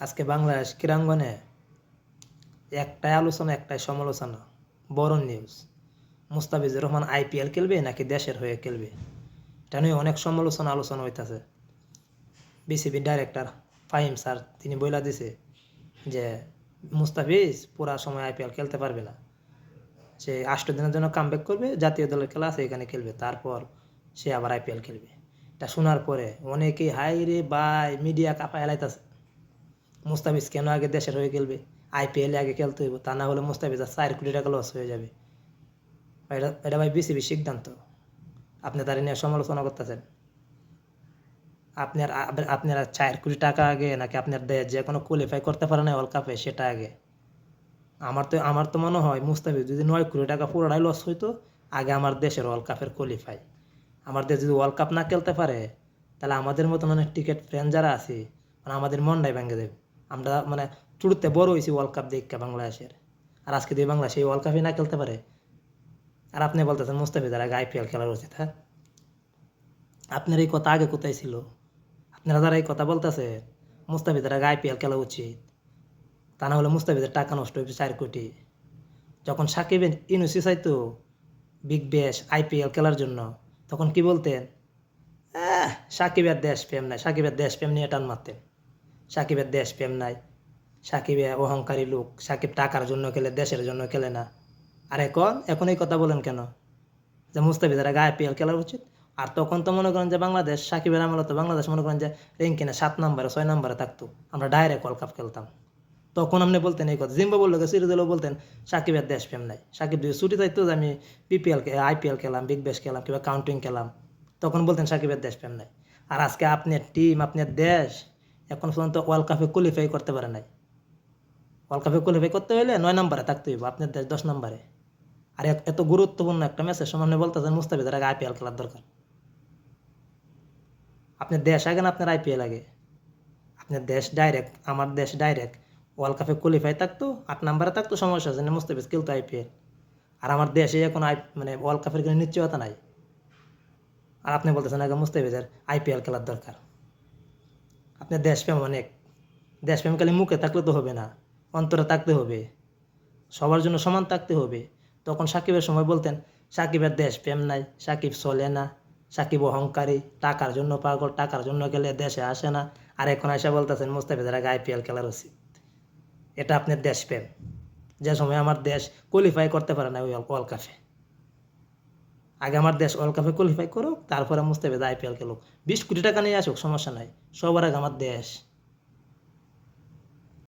আজকে বাংলাদেশ ক্রীড়াঙ্গনে একটাই আলোচনা, একটাই সমালোচনা। বড় নিউজ মুস্তাফিজুর রহমান আইপিএল খেলবে নাকি দেশের হয়ে খেলবে? এটা নিয়ে অনেক সমালোচনা, আলোচনা হইতাছে। বিসিবি ডাইরেক্টর ফাহিম স্যার, তিনি বইলা দিছে যে, মুস্তাফিজ পুরা সময় আইপিএল খেলতে পারবে না। সে আষ্ট দিনের জন্য কামব্যাক করবে, জাতীয় দলের খেলা আছে, এখানে খেলবে। তারপর সে আবার আইপিএল খেলবে। এটা শোনার পরে অনেকেই হাই রে বাই মিডিয়া কাপা এলাইতেছে মুস্তাফিজ কেন আগে দেশের হয়ে খেলবে? আইপিএল আগে খেলতে হইব, তা না হলে মুস্তাফিজ আর চার কোটি টাকা লস হয়ে যাবে। এটা এটা ভাই বিসিবি সিদ্ধান্ত। আপনি তার নিয়ে সমালোচনা করতেছেন। আপনার আপ- আপনারা চার কোটি টাকা আগে নাকি আপনার দেশ যে কোনো কোয়ালিফাই করতে পারে না ওয়ার্ল্ড কাপে সেটা আগে? আমার তো আমার তো মনে হয় মুস্তাফিজ যদি নয় কোটি টাকা পুরোটাই লস হইতো, আগে আমার দেশের ওয়ার্ল্ড কাপের কোয়ালিফাই আমার দেশ যদি ওয়ার্ল্ড কাপ না খেলতে পারে, তাহলে আমাদের মতো মানে টিকিট ফ্রেন্ড যারা আছে মানে আমাদের মনটাই ভেঙে দেবে। আমরা মানে চুড়তে বড় হয়েছি ওয়ার্ল্ড কাপ দেখে বাংলাদেশের। আর আজকে যদি বাংলাদেশ এই ওয়ার্ল্ড কাপই না খেলতে পারে। আর আপনি বলতেছেন মুস্তাফিজের আগে আইপিএল খেলার উচিত হ্যাঁ? আপনার এই কথা আগে কোথায় ছিল? আপনারা যারা এই কথা বলতেছে মুস্তাফিজের আগে আইপিএল খেলা উচিত। তা না হলে মুস্তাফিজের টাকা নষ্ট হয়েছে চার কোটি। যখন সাকিব ইউনুসি চাইতো বিগ ব্যাশ আইপিএল খেলার জন্য, তখন কি বলতেন? সাকিবের দেশ প্রেম নাই সাকিবের দেশ প্রেম নিয়ে টান মারতেন। সাকিবের দেশ প্রেম নাই। সাকিবে অহংকারী লোক। সাকিব টাকার জন্য খেলে, দেশের জন্য খেলে না। আর এখন এখন এই কথা বলেন কেন? যে মুস্তাফিজের আগে আইপিএল খেলা উচিত। আর তখন তো মনে করেন যে বাংলাদেশ, সাকিবের আমলে তো বাংলাদেশ মনে করেন যে র্যাঙ্কিনে সাত নম্বরে, ছয় নম্বরে থাকতো। আমরা ডাইরেক্ট ওয়ার্ল্ড কাপ খেলতাম। তখন আপনি বলতেন এই কথা। জিম্বাবুর লোকে সিরিজেও বলতেন, সাকিবের দেশ প্রেম নাই। সাকিব যদি ছুটি থাকতো যে আমি বিপিএল আইপিএল খেলাম বিগ ব্যাশ খেলাম কিংবা কাউন্টিং খেলাম, তখন বলতেন সাকিবের দেশ প্রেম নাই। আর আজকে আপনার টিম আপনার দেশ এখন পর্যন্ত ওয়ার্ল্ড কাপে কোয়ালিফাই করতে পারে নাই। ওয়ার্ল্ড কাপে কোয়ালিফাই করতে হলে নয় নম্বরে থাকতে হইব, আপনার দেশ দশ নম্বরে। আর এত- গুরুত্বপূর্ণ একটা ম্যাচের সময় আপনি বলতেছেন মুস্তাফিজের আগে আইপিএল খেলার দরকার। আপনার দেশ আগে না আপনার আইপিএল আগে? আপনার দেশ ডাইরেক্ট আমার দেশ ডাইরেক্ট ওয়ার্ল্ড কাপে কোয়ালিফাই থাকতো, আট নাম্বারে থাকতো, সমস্যা আছে মুস্তাফিজ? খেলতো আইপিএল আর আমার দেশে এখন আই মানে ওয়ার্ল্ড কাপের কোনো নিশ্চয়তা নাই। আর আপনি বলতেছেন আগে মুস্তাফিজের আইপিএল খেলার দরকার। আপনার দেশপ্রেম অনেক। দেশপ্রেম খালি মুখে থাকলে তো হবে না, অন্তরে থাকতে হবে। সবার জন্য সমান থাকতে হবে। তখন সাকিবের সময় বলতেন, সাকিবের দেশ প্রেম নাই, সাকিব চলে না, সাকিব অহংকারী, টাকার জন্য পাগল, টাকার জন্য গেলে দেশে আসে না। আর এখন এসে বলতেছেন, মুস্তাফিজের আগে আইপিএল খেলার উচিত এটা আপনার দেশপ্রেম। যে সময় আমার দেশ কোয়ালিফাই করতে পারে না ওই ওয়ার্ল্ড কাপে আগে আমার দেশ ওয়ার্ল্ড কাপে কোয়ালিফাই করুক, তারপরে মুস্তাফিজ আইপিএল খেলুক। বিশ কোটি টাকা নিয়ে আসুক, সমস্যা নাই। সবার আগে আমার দেশ।